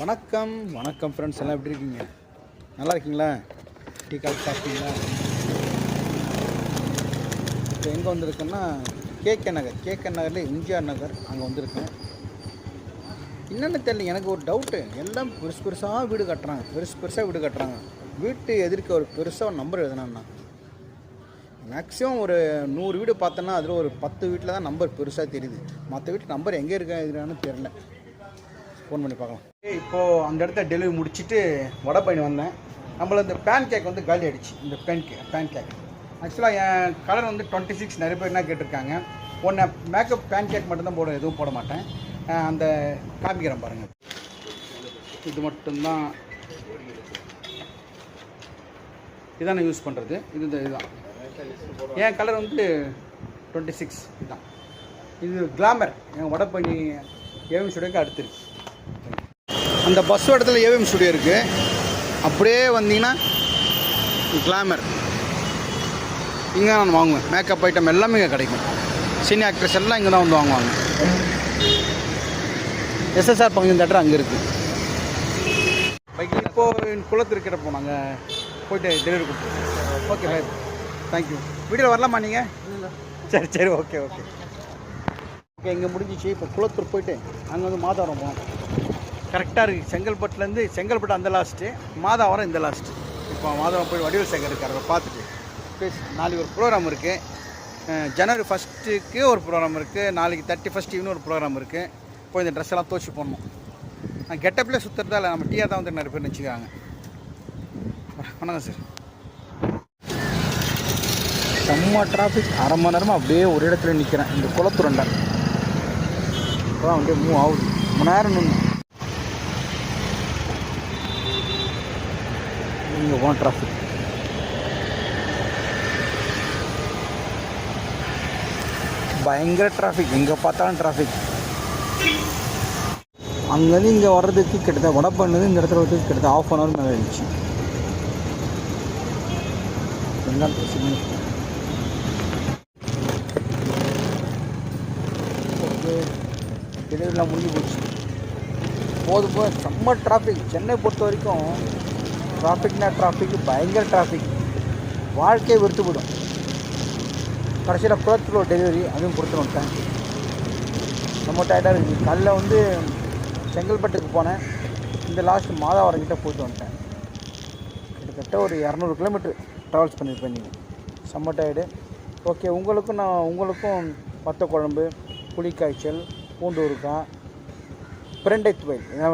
வணக்கம் வணக்கம் ஃப்ரெண்ட்ஸ் எல்லாம் எப்படி இருக்கீங்க? நல்லா இருக்கீங்களா? டீ காஃபி சாப்பிட்டீங்களா? இப்போ எங்கே வந்திருக்கேன்னா கேகே நகர். கேகே நகரில் எம்ஜிஆர் நகர் அங்கே வந்திருக்கேன். என்னென்னு தெரியல எனக்கு ஒரு டவுட்டு எல்லாம் பெருசு பெருசாக வீடு கட்டுறாங்க. பெருசு பெருசாக வீடு கட்டுறாங்க. வீட்டு எதிர்க்க ஒரு பெருசாக ஒரு நம்பர் எழுதுனாண்ணா மேக்ஸிமம் ஒரு நூறு வீடு பார்த்தோன்னா அதில் ஒரு பத்து வீட்டில் தான் நம்பர் பெருசாக தெரியுது. மற்ற வீட்டு நம்பர் எங்கே இருக்கா இதுன்னு தெரில ஃபோன் பண்ணி பார்க்கலாம். இப்போது அந்த இடத்த டெலிவரி முடிச்சுட்டு வடபழனி வந்தேன். நம்மள இந்த பேன் கேக் வந்து காலி ஆயிடுச்சு. இந்த பேன் கே பேன் கேக் ஆக்சுவலாக என் கலர் வந்து டுவெண்ட்டி சிக்ஸ் நிறைய பேர் என்ன கேட்டிருக்காங்க. ஒன்று மேக்கப் பேன் கேக் மட்டும்தான் போட எதுவும் போட மாட்டேன். அந்த காமிக்கிறேன் பாருங்கள் இது மட்டும்தான். இதான் நான் யூஸ் பண்ணுறது இது இந்த இதுதான். என் கலர் வந்து டுவெண்ட்டி சிக்ஸ் இதுதான். இது கிளாமர் என் வடபழனி ஏவிஎம் ஸ்டுடியோக்கு அடுத்துருக்கு அந்த பஸ் இடத்துல ஏவிஎம் ஸ்டுடியோ இருக்குது அப்படியே வந்தீங்கன்னா கிளாமர் இங்கே நான் வாங்குவேன். மேக்கப் ஐட்டம் எல்லாமே இங்கே கிடைக்கும். சினி ஆக்ட்ரஸ் எல்லாம் இங்கே தான் வந்து வாங்குவாங்க. எஸ்எஸ்ஆர் பங்கு தேட்டர் அங்கே இருக்குது இப்போது குளத்திருக்கிற போனாங்க. போயிட்டு டெலிவரி கொடுத்து ஓகே பாய் தேங்க்யூ வீடியோவில் வரலாமா நீங்கள் சரி சரி ஓகே ஓகே ஓகே இங்கே முடிஞ்சிச்சு. இப்போ குளத்தூர் போயிட்டு அங்கே வந்து மாதாவரம் போனோம் கரெக்டாக இருக்குது செங்கல்பட்டுலேருந்து செங்கல்பட்டு அந்த லாஸ்ட்டு மாதாவரம் இந்த லாஸ்ட்டு இப்போ மாதவரம் போய் வடிவல் சேகர் இருக்கார் பார்த்துட்டு. பேசி நாளைக்கு ஒரு ப்ரோக்ராம் இருக்குது ஜனவரி ஃபஸ்ட்டுக்கு ஒரு ப்ரோக்ராம் இருக்குது நாளைக்கு தேர்ட்டி ஃபஸ்ட் ஈவினிங் ஒரு ப்ரோக்ராம் இருக்குது இப்போ இந்த ட்ரெஸ் எல்லாம் தோச்சி போடணும். நான் கெட்டப்பில் சுற்றுறதா இல்லை நம்ம டீயாக தான் வந்து நிறைய பேர் நினச்சிக்கிறாங்க. வணக்கம் சார் செம்ம டிராஃபிக் அரை மணி நேரமாக அப்படியே ஒரு இடத்துல நிற்கிறேன் இந்த குளத்துறண்டா இப்போ அப்படியே மூவ் ஆகுது. மணி நேரம் நின்று இங்கே போன டிராஃபிக் பயங்கர டிராஃபிக் எங்கே பார்த்தாலும் டிராஃபிக் அங்கேருந்து இங்கே வர்றதுக்கு கிட்டத்தட்ட வடப்பண்ணது இந்த இடத்துல வரதுக்கு கிட்டத்தட்ட ஆஃப் அன் ஹவர் மேலே இருந்துச்சு எல்லாம் பிரச்சனை டெலிவரிலாம் முடிஞ்சு போச்சு. போது போக செம்ம டிராஃபிக் சென்னை பொறுத்த வரைக்கும் டிராஃபிக்னா டிராஃபிக் பயங்கர டிராஃபிக் வாழ்க்கையை வெறுத்து விடும் கடைசியில் குளத்தூர் டெலிவரி அதுவும் கொடுத்துட்டு வந்துட்டேன் ரொம்ப டயர்டாக இருக்குது காலைல வந்து செங்கல்பட்டுக்கு போனேன். இந்த லாஸ்ட் மாதாவரங்கிட்ட போயிட்டு வந்துட்டேன். கிட்டத்தட்ட ஒரு இரநூறு கிலோமீட்டர் ட்ராவல்ஸ் பண்ணியிருப்பேன் நீங்கள் செம்ம டயர்டு ஓகே உங்களுக்கும் நான் உங்களுக்கும் வத்த குழம்பு புளிக்காய்ச்சல் பூண்டு ஊறுகாய் பிரண்டை துவையல். என்ன